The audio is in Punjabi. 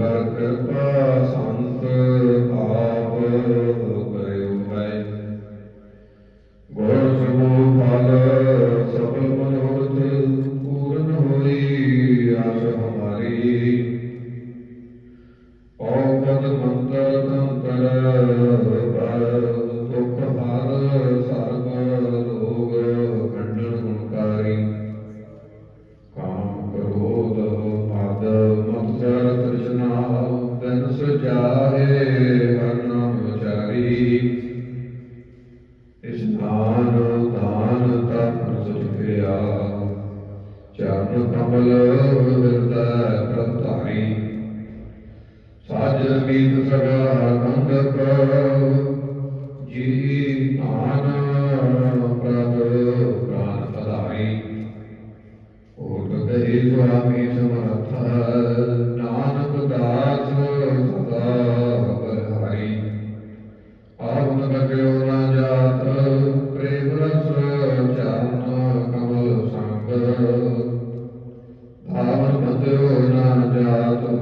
ਕਰ ਕਿਰਪਾ ਸੰਤ ਆਪ ਕਰਿਓ ਹੈ ਗੁਰ ਸਮੂਹ ਫਲ ਸਫਲ ਮਨੋਰਥ ਪੂਰਨ ਹੋਈ ਆਸ ਹਮਾਰੀ। ਪਦ ਮੰਤਰ ਤੰਤਰ ਪਰ ਤਨ ਹਰ ਨਾਮ ਵਿਚਾਰੀ ਇਸਨਾਨ ਦਾਨ ਤਪ ਸੁਖਿਆ ਚਰਨ ਕਮਲ ਹਿਰਦੈ ਪ੍ਰਤਾਈ ਸਾਜ ਮੀਤ ਸਗਾ ਕੰਦਕ ਜੀ ਆਨ ਪ੍ਰਭ ਪ੍ਰਾਨ ਪਦਾਈ ਓਟ ਗਏ ਸੁਆਮੀ ਸਮਰਥ